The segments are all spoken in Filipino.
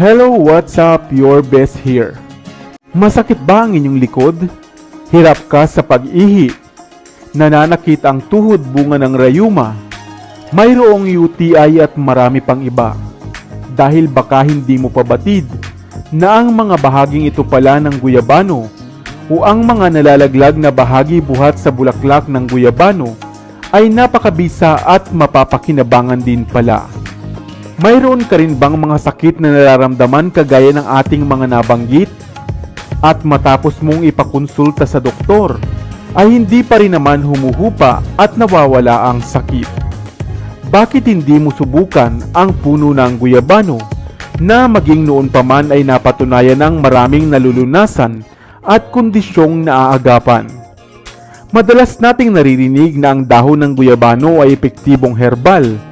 Hello, what's up? Your best here. Masakit ba ang inyong likod? Hirap ka sa pag-ihi? Nananakit ang tuhod bunga ng rayuma? Mayroong UTI at marami pang iba. Dahil baka hindi mo pabatid na ang mga bahaging ito pala ng guyabano o ang mga nalalaglag na bahagi buhat sa bulaklak ng guyabano ay napakabisa at mapapakinabangan din pala. Mayroon ka rin bang mga sakit na nararamdaman kagaya ng ating mga nabanggit? At matapos mong ipakonsulta sa doktor, ay hindi pa rin naman humuhupa at nawawala ang sakit. Bakit hindi mo subukan ang puno ng guyabano na maging noon pa man ay napatunayan ng maraming nalulunasan at kondisyong naaagapan? Madalas nating naririnig na ang dahon ng guyabano ay epektibong herbal.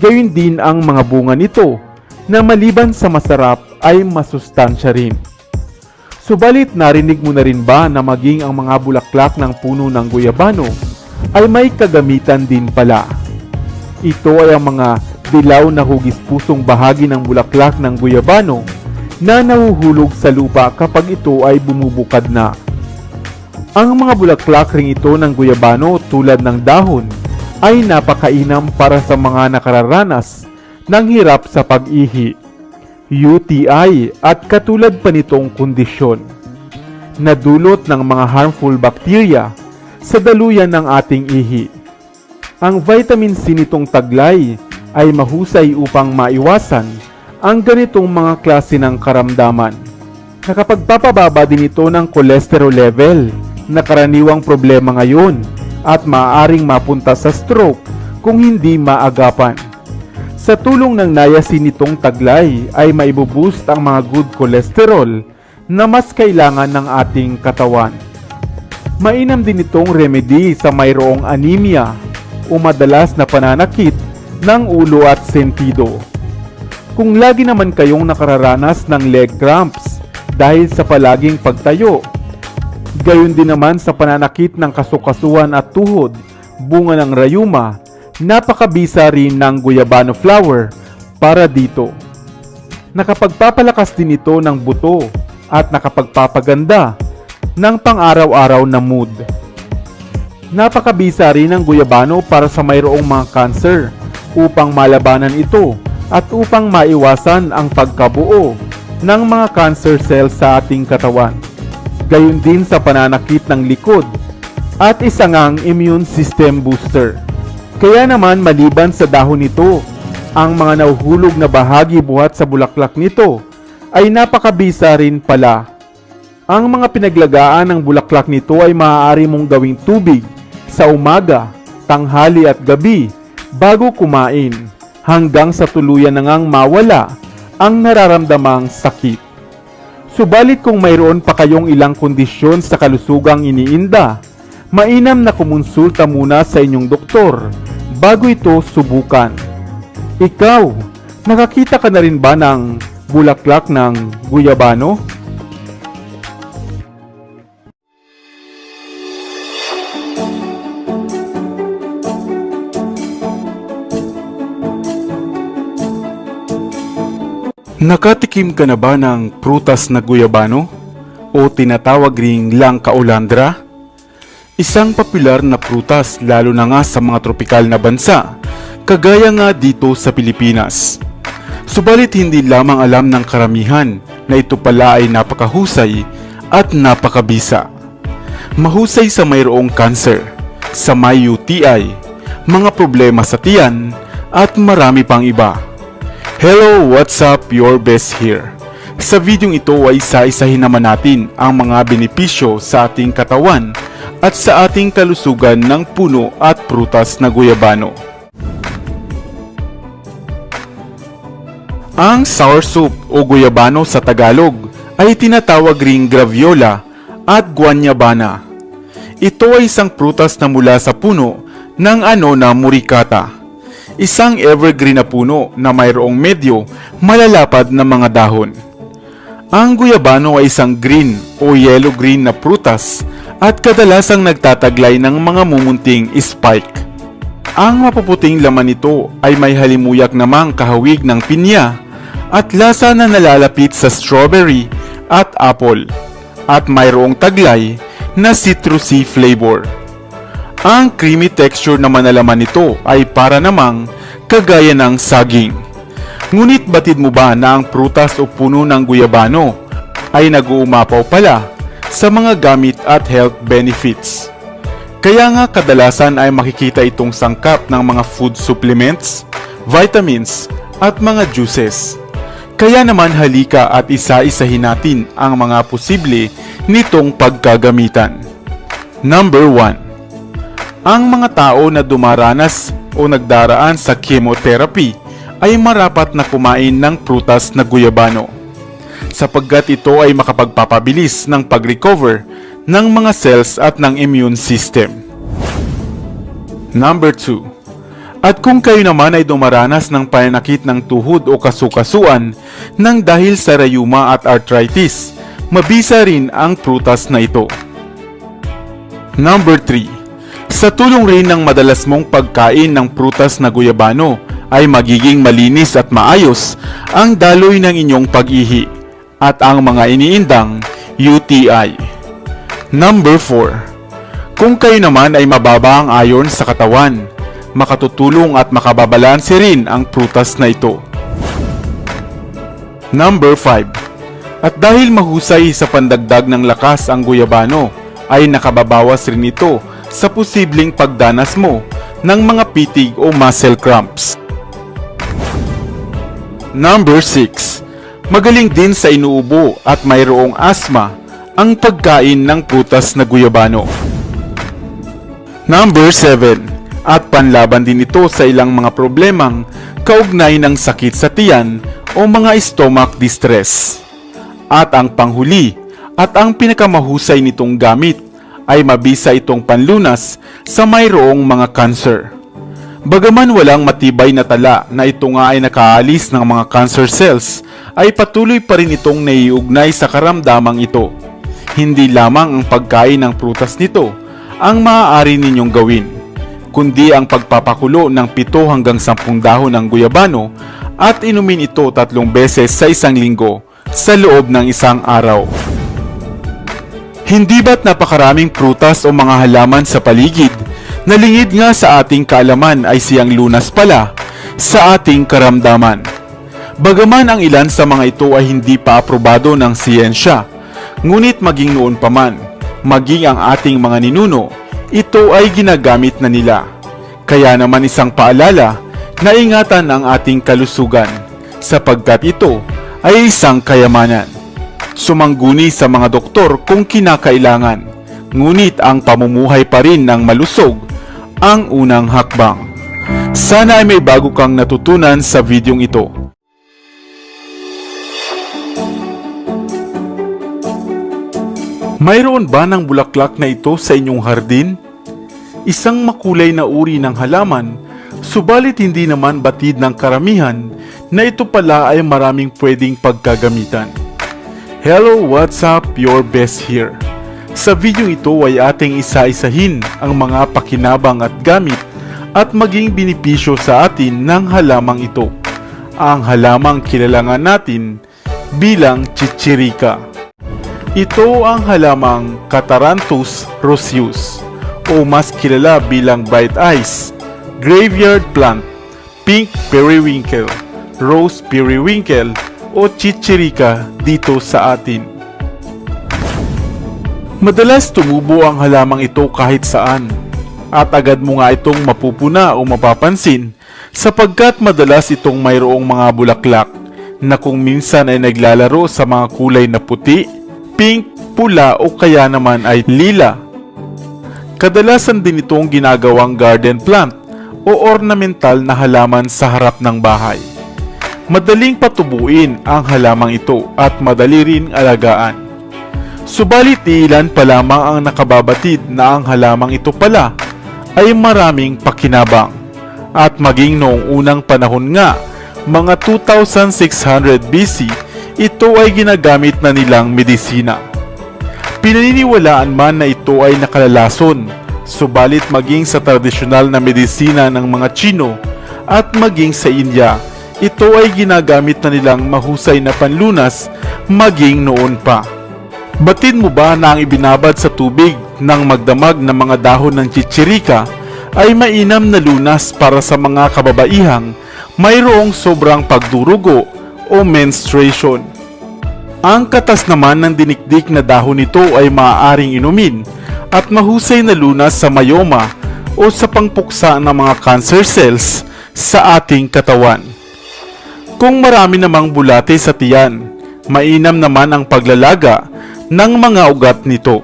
Gayun din ang mga bunga nito na maliban sa masarap ay masustansya rin. Subalit narinig mo na rin ba na maging ang mga bulaklak ng puno ng guyabano ay may kagamitan din pala. Ito ay ang mga dilaw na hugis pusong bahagi ng bulaklak ng guyabano na nahuhulog sa lupa kapag ito ay bumubukad na. Ang mga bulaklak ring ito ng guyabano tulad ng dahon ay napakainam para sa mga nakararanas ng hirap sa pag-ihi, UTI at katulad pa nitong kondisyon na dulot ng mga harmful bacteria sa daluyan ng ating ihi. Ang vitamin C nitong taglay ay mahusay upang maiwasan ang ganitong mga klase ng karamdaman. Nakapagpapababa din ito ng cholesterol level na karaniwang problema ngayon at maaaring mapunta sa stroke kung hindi maagapan. Sa tulong ng niacin nitong taglay ay maibuboost ang mga good cholesterol na mas kailangan ng ating katawan. Mainam din itong remedy sa mayroong anemia o madalas na pananakit ng ulo at sentido. Kung lagi naman kayong nakararanas ng leg cramps dahil sa palaging pagtayo, gayon din naman sa pananakit ng kasukasuan at tuhod, bunga ng rayuma, napakabisa rin ng guyabano flower para dito. Nakapagpapalakas din ito ng buto at nakapagpapaganda ng pang-araw-araw na mood. Napakabisa rin ng guyabano para sa mayroong mga cancer upang malabanan ito at upang maiwasan ang pagkabuo ng mga cancer cells sa ating katawan. Gayon din sa pananakit ng likod at isa ngang immune system booster. Kaya naman maliban sa dahon nito, ang mga nahuhulog na bahagi buhat sa bulaklak nito ay napakabisa rin pala. Ang mga pinaglagaan ng bulaklak nito ay maaari mong gawing tubig sa umaga, tanghali at gabi bago kumain hanggang sa tuluyan na mawala ang nararamdamang sakit. Subalit kung mayroon pa kayong ilang kondisyon sa kalusugang iniinda, mainam na kumonsulta muna sa inyong doktor bago ito subukan. Ikaw, nakakita ka na rin ba ng bulaklak ng guyabano? Nakatikim ka na ba ng prutas na guyabano? O tinatawag ring langka olandra? Isang popular na prutas lalo na nga sa mga tropikal na bansa, kagaya nga dito sa Pilipinas. Subalit hindi lamang alam ng karamihan na ito pala ay napakahusay at napakabisa. Mahusay sa mayroong cancer, sa may UTI, mga problema sa tiyan, at marami pang iba. Hello, what's up? Your best here. Sa videong ito ay isa-isahin naman natin ang mga benepisyo sa ating katawan at sa ating kalusugan ng puno at prutas na guyabano. Ang sour soup o guyabano sa Tagalog ay tinatawag ring graviola at guanyabana. Ito ay isang prutas na mula sa puno ng ano na murikata. Isang evergreen na puno na mayroong medyo malalapad na mga dahon. Ang guyabano ay isang green o yellow-green na prutas at kadalasang nagtataglay ng mga mumunting spike. Ang mapuputing laman nito ay may halimuyak namang kahawig ng pinya at lasa na nalalapit sa strawberry at apple at mayroong taglay na citrusy flavor. Ang creamy texture naman na laman nito ay para namang kagaya ng saging. Ngunit batid mo ba na ang prutas o puno ng guyabano ay nag-uumapaw pala sa mga gamit at health benefits? Kaya nga kadalasan ay makikita itong sangkap ng mga food supplements, vitamins, at mga juices. Kaya naman halika at isa-isahin natin ang mga posible nitong pagkagamitan. Number 1. Ang mga tao na dumaranas o nagdaraan sa chemotherapy ay marapat na kumain ng prutas na guyabano sapagkat ito ay makapagpapabilis ng pag-recover ng mga cells at ng immune system. Number 2. At kung kayo naman ay dumaranas ng pananakit ng tuhod o kasukasuan ng dahil sa rayuma at arthritis, mabisa rin ang prutas na ito. Number 3. Sa tulong rin ng madalas mong pagkain ng prutas na guyabano ay magiging malinis at maayos ang daloy ng inyong pag-ihi at ang mga iniindang UTI. Number 4. Kung kayo naman ay mababa ang iron sa katawan, makatutulong at makababalanse rin ang prutas na ito. Number 5. At dahil mahusay sa pandagdag ng lakas ang guyabano, ay nakababawas rin ito sa posibleng pagdanas mo ng mga pitig o muscle cramps. Number 6. Magaling din sa inuubo at mayroong asma ang pagkain ng prutas na guyabano. Number 7. At panlaban din ito sa ilang mga problemang kaugnay ng sakit sa tiyan o mga stomach distress. At ang panghuli at ang pinakamahusay nitong gamit ay mabisa itong panlunas sa mayroong mga cancer. Bagaman walang matibay na tala na ito nga ay nakaalis ng mga cancer cells, ay patuloy pa rin itong naiugnay sa karamdamang ito. Hindi lamang ang pagkain ng prutas nito ang maaari ninyong gawin, kundi ang pagpapakulo ng 7 hanggang 10 dahon ng guyabano at inumin ito tatlong beses sa isang linggo sa loob ng isang araw. Hindi ba't napakaraming prutas o mga halaman sa paligid na lingid nga sa ating kaalaman ay siyang lunas pala sa ating karamdaman. Bagaman ang ilan sa mga ito ay hindi pa aprobado ng siyensya, ngunit maging noon pa man, maging ang ating mga ninuno, ito ay ginagamit na nila. Kaya naman isang paalala na ingatan ang ating kalusugan sapagkat ito ay isang kayamanan. Sumangguni sa mga doktor kung kinakailangan, ngunit ang pamumuhay pa rin ng malusog ang unang hakbang. Sana ay may bago kang natutunan sa videong ito. Mayroon ba ng bulaklak na ito sa inyong hardin? Isang makulay na uri ng halaman, subalit hindi naman batid ng karamihan na ito pala ay maraming pwedeng pagkagamitan. Hello, what's up? Your best here. Sa video ito ay ating isa-isahin ang mga pakinabang at gamit at maging binipisyo sa atin ng halamang ito. Ang halamang kilalangan natin bilang chichirika. Ito ang halamang Cataranthus roseus o mas kilala bilang bright eyes, graveyard plant, pink periwinkle, rose periwinkle o chichirika dito sa atin. Madalas tumubo ang halamang ito kahit saan at agad mo nga itong mapupuna o mapapansin sapagkat madalas itong mayroong mga bulaklak na kung minsan ay naglalaro sa mga kulay na puti, pink, pula o kaya naman ay lila. Kadalasan din itong ginagawang garden plant o ornamental na halaman sa harap ng bahay. Madaling patubuin ang halamang ito at madali rin alagaan. Subalit ilan pa lamang ang nakababatid na ang halamang ito pala ay maraming pakinabang. At maging noong unang panahon nga, mga 2600 BC, ito ay ginagamit na nilang medisina. Pinaniniwalaan man na ito ay nakalalason, subalit maging sa tradisyonal na medisina ng mga Chino at maging sa India, ito ay ginagamit na nilang mahusay na panlunas maging noon pa. Batid mo ba na ang ibinabad sa tubig ng magdamag na mga dahon ng chichirika ay mainam na lunas para sa mga kababaihang mayroong sobrang pagdurugo o menstruation. Ang katas naman ng dinikdik na dahon nito ay maaaring inumin at mahusay na lunas sa mayoma o sa pangpuksa ng mga cancer cells sa ating katawan. Kung marami namang bulate sa tiyan, mainam naman ang paglalaga ng mga ugat nito.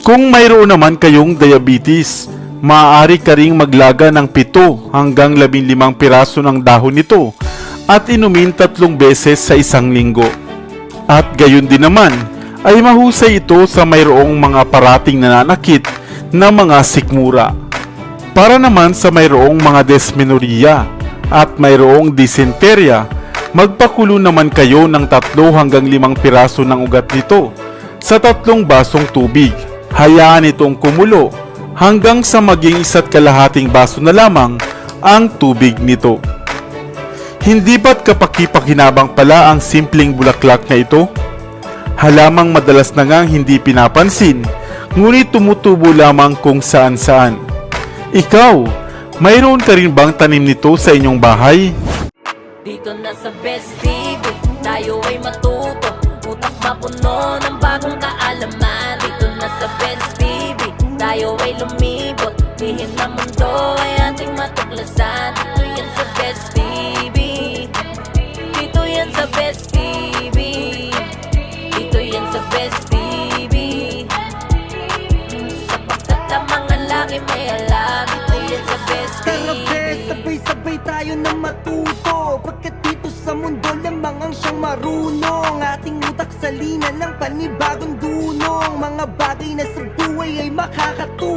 Kung mayroon naman kayong diabetes, maaari ka ring maglaga ng 7 hanggang 15 piraso ng dahon nito at inumin tatlong beses sa isang linggo. At gayon din naman, ay mahusay ito sa mayroong mga parating nananakit na mga sikmura. Para naman sa mayroong mga dysmenorrhea at mayroong dysenteria, magpakulo naman kayo ng tatlo hanggang limang piraso ng ugat nito sa tatlong basong tubig. Hayaan itong kumulo hanggang sa maging isa't kalahating baso na lamang ang tubig nito. Hindi ba't kapakipakinabang pala ang simpleng bulaklak na ito? Halamang madalas na ngang hindi pinapansin, ngunit tumutubo lamang kung saan saan. Ikaw, mayroon ka rin bang tanim nito sa inyong bahay? Dito na sa Best TV, tayo ay matuto. Utak mapuno ng bagong kaalaman. Dito na sa Best TV, tayo ay lumibot. Lihim na mundo ay ating matuklasan. Dito yan sa Best TV Dito yan sa Best TV sabay-sabay tayo na matuto. Pagkat dito sa mundo lamang ang siyang marunong. Ating utak sa lina ng panibagong dunong. Mga bagay na sa buhay ay makakatulong